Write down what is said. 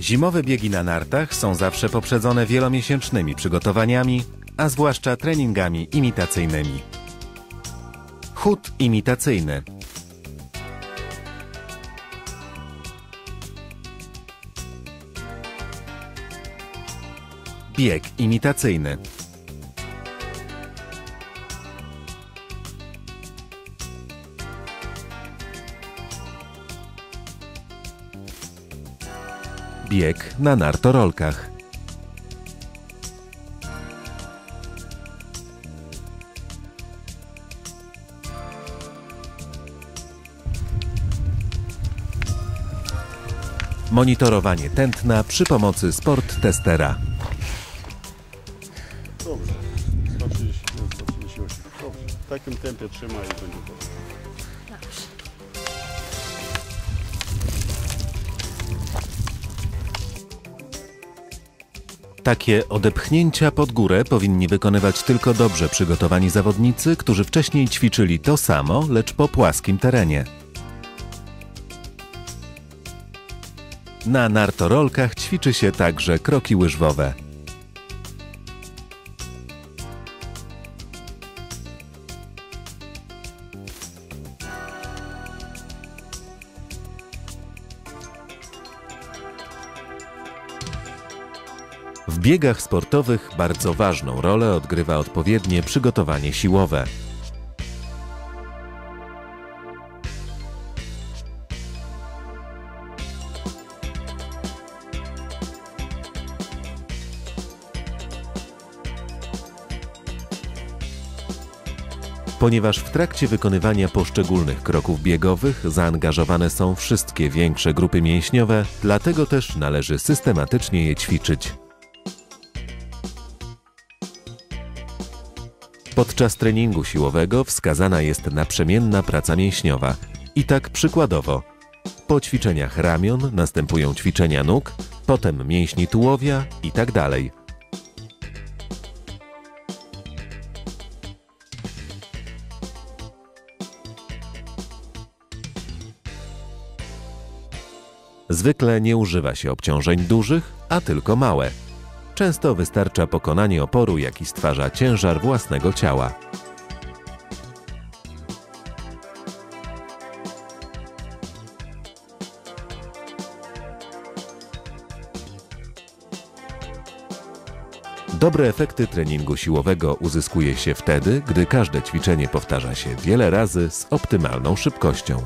Zimowe biegi na nartach są zawsze poprzedzone wielomiesięcznymi przygotowaniami, a zwłaszcza treningami imitacyjnymi. Chód imitacyjny. Bieg imitacyjny. Bieg na nartorolkach. Monitorowanie tętna przy pomocy sport testera. Dobrze. 137, 138. Dobrze. W takim tempie trzymaj i będzie dobrze. Takie odepchnięcia pod górę powinni wykonywać tylko dobrze przygotowani zawodnicy, którzy wcześniej ćwiczyli to samo, lecz po płaskim terenie. Na nartorolkach ćwiczy się także kroki łyżwowe. W biegach sportowych bardzo ważną rolę odgrywa odpowiednie przygotowanie siłowe. Ponieważ w trakcie wykonywania poszczególnych kroków biegowych zaangażowane są wszystkie większe grupy mięśniowe, dlatego też należy systematycznie je ćwiczyć. Podczas treningu siłowego wskazana jest naprzemienna praca mięśniowa. I tak przykładowo. Po ćwiczeniach ramion następują ćwiczenia nóg, potem mięśni tułowia i tak dalej. Zwykle nie używa się obciążeń dużych, a tylko małe. Często wystarcza pokonanie oporu, jaki stwarza ciężar własnego ciała. Dobre efekty treningu siłowego uzyskuje się wtedy, gdy każde ćwiczenie powtarza się wiele razy z optymalną szybkością.